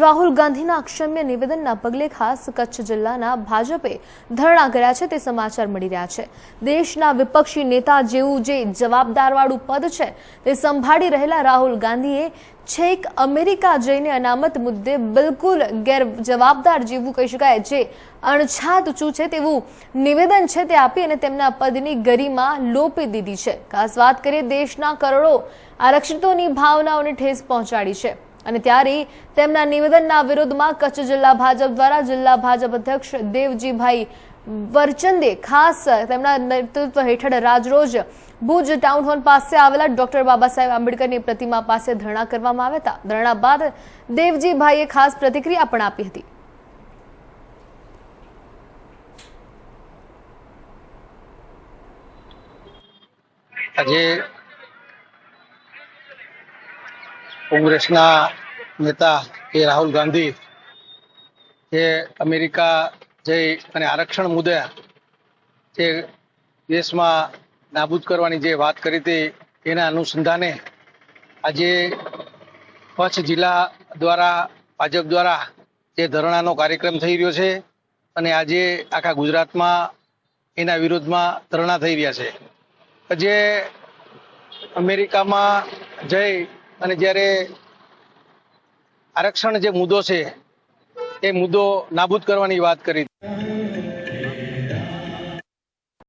રાહુલ ગાંધીના અક્ષમ્ય નિવેદનના પગલે ખાસ કચ્છ જિલ્લાના ભાજપે ધરણા કર્યા છે, તે સમાચાર મળી રહ્યા છે. દેશના વિપક્ષી નેતા જેવું જે જવાબદારવાળું પદ છે, તે સંભાળી રહેલા રાહુલ ગાંધીએ છેક અમેરિકા જઈને અનામત મુદ્દે બિલકુલ ગેર જવાબદાર જેવું કહી શકાય. જે અણછાત છે તેવું નિવેદન છે, તે આપી અને તેમના પદની ગરિમા લોપી દીધી છે. ખાસ વાત કરીએ, દેશના કરોડો આરક્ષિતોની ભાવનાઓને ઠેસ પહોંચાડી છે. અને ત્યારે તેમના નિવેદનના વિરોધમાં કચ્છ જિલ્લા ભાજપ દ્વારા જિલ્લા ભાજપ અધ્યક્ષ દેવજીભાઈ વરચંદે ખાસ તેમના નેતૃત્વ હેઠળ રાજરોજ ભુજ ટાઉન હોલ પાસે આવેલા ડોક્ટર બાબા સાહેબ આંબેડકરની પ્રતિમા પાસે ધરણા કરવામાં આવ્યા હતા. ધરણા બાદ દેવજીભાઈએ ખાસ પ્રતિક્રિયા પણ આપી હતી. આજે કોંગ્રેસના નેતા એ રાહુલ ગાંધી જે અમેરિકા જઈ અને આરક્ષણ મુદ્દે જે દેશમાં નાબૂદ કરવાની જે વાત કરી હતી એના અનુસંધાને આજે કચ્છ જિલ્લા દ્વારા, ભાજપ દ્વારા જે ધરણાનો કાર્યક્રમ થઈ રહ્યો છે અને આજે આખા ગુજરાતમાં એના વિરોધમાં ધરણા થઈ રહ્યા છે. જે અમેરિકામાં જઈ અને જ્યારે આરક્ષણ જે મુદ્દો છે એ મુદ્દો નાબૂદ કરવાની વાત કરી.